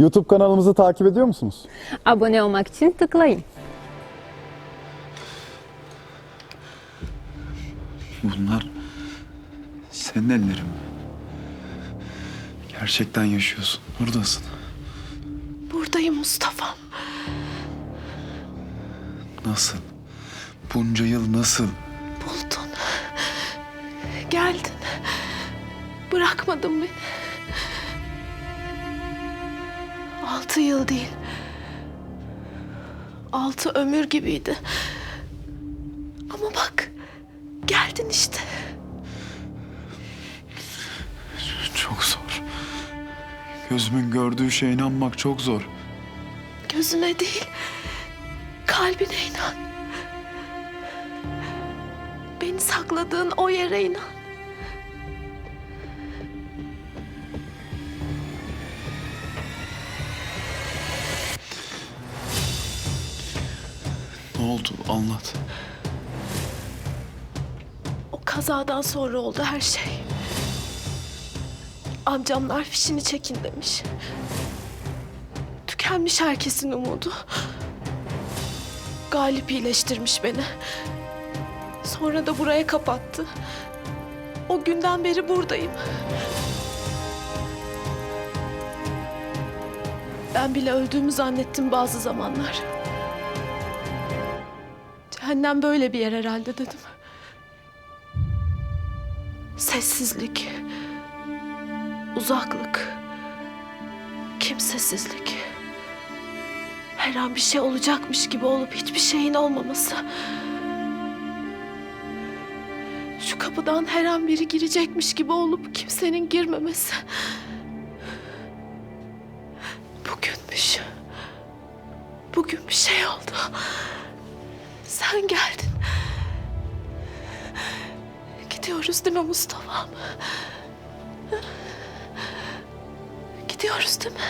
YouTube kanalımızı takip ediyor musunuz? Abone olmak için tıklayın. Bunlar senin ellerin mi? Gerçekten yaşıyorsun. Buradasın. Buradayım Mustafa'm. Nasıl? Bunca yıl nasıl? Buldun. Geldin. Bırakmadın beni. Altı yıl değil. Altı ömür gibiydi. Ama bak. Geldin işte. Çok zor. Gözümün gördüğü şeye inanmak çok zor. Gözüne değil. Kalbine inan. Beni sakladığın o yere inan. Oldu? Anlat. O kazadan sonra oldu her şey. Amcamlar fişini çekin demiş. Tükenmiş herkesin umudu. Galip iyileştirmiş beni. Sonra da buraya kapattı. O günden beri buradayım. Ben bile öldüğümü zannettim bazı zamanlar. Cehennem böyle bir yer herhalde dedim. Sessizlik. Uzaklık. Kimsesizlik. Her an bir şey olacakmış gibi olup hiçbir şeyin olmaması. Şu kapıdan her an biri girecekmiş gibi olup kimsenin girmemesi. Bugünmüş. Bugün bir şey oldu. Sen geldin. Gidiyoruz değil mi Mustafa'm? Gidiyoruz değil mi?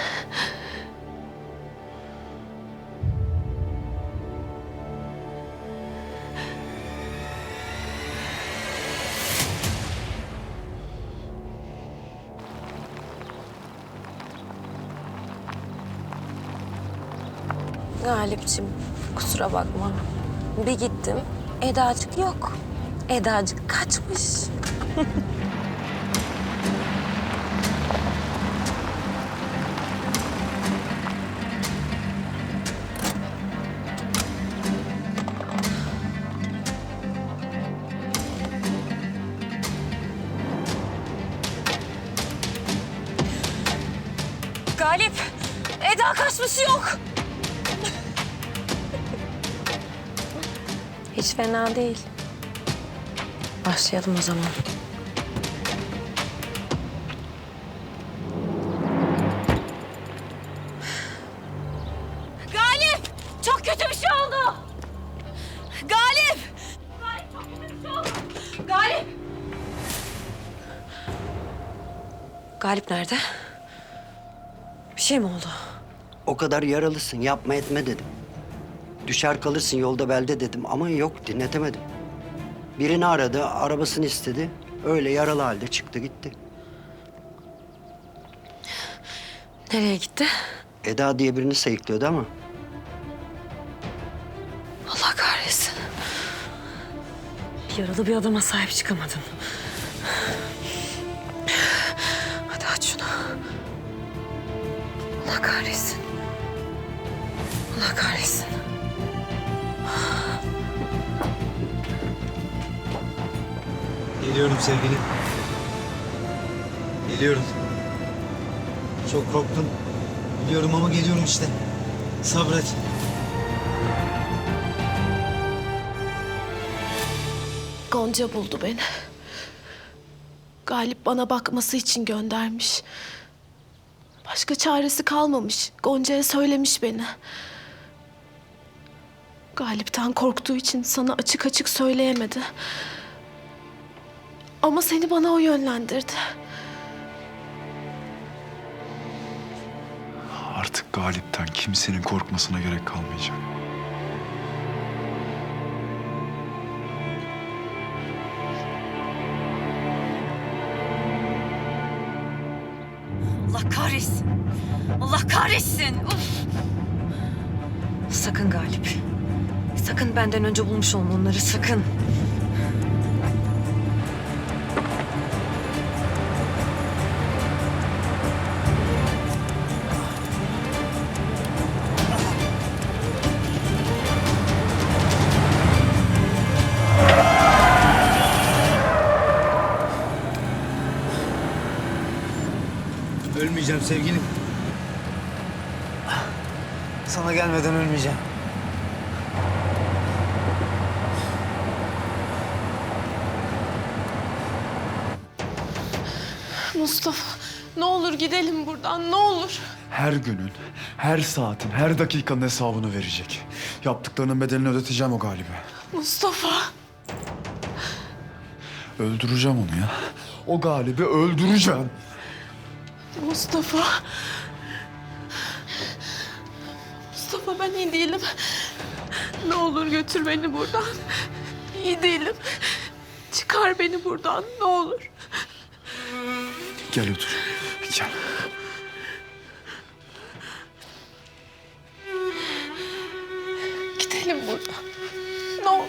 Galipçim kusura bakma. Bir gittim Edacık yok. Edacık kaçmış. Galip, Eda kaçmış yok. Hiç fena değil. Başlayalım o zaman. Galip! Çok kötü bir şey oldu! Galip! Galip çok kötü bir şey oldu! Galip! Galip nerede? Bir şey mi oldu? O kadar yaralısın yapma etme dedim. Düşer kalırsın yolda belde dedim ama yok dinletemedim. Birini aradı, arabasını istedi. Öyle yaralı halde çıktı gitti. Nereye gitti? Eda diye birini sayıklıyordu ama Allah kahretsin. Yaralı bir adama sahip çıkamadın. Hadi aç şunu. Allah kahretsin. Allah kahretsin. Geliyorum sevgilim. Geliyorum. Çok korktum. Biliyorum ama geliyorum işte. Sabret. Gonca buldu beni. Galip bana bakması için göndermiş. Başka çaresi kalmamış. Gonca'ya söylemiş beni. Galip'ten korktuğu için sana açık açık söyleyemedi. Ama seni bana o yönlendirdi. Artık Galip'ten kimsenin korkmasına gerek kalmayacak. Allah kahretsin. Allah kahretsin. Uf. Sakın Galip. Sakın benden önce bulmuş olma onları sakın. Ölmeyeceğim sevgilim. Sana gelmeden ölmeyeceğim. Mustafa ne olur gidelim buradan ne olur. Her günün, her saatin, her dakikanın hesabını verecek. Yaptıklarının bedelini ödeteceğim o galibi. Mustafa. Öldüreceğim onu ya. O galibi öldüreceğim. Mustafa. Mustafa ben iyi değilim. Ne olur götür beni buradan. İyi değilim. Çıkar beni buradan ne olur. Gel otur. Gel. Gidelim buradan. Ne olur.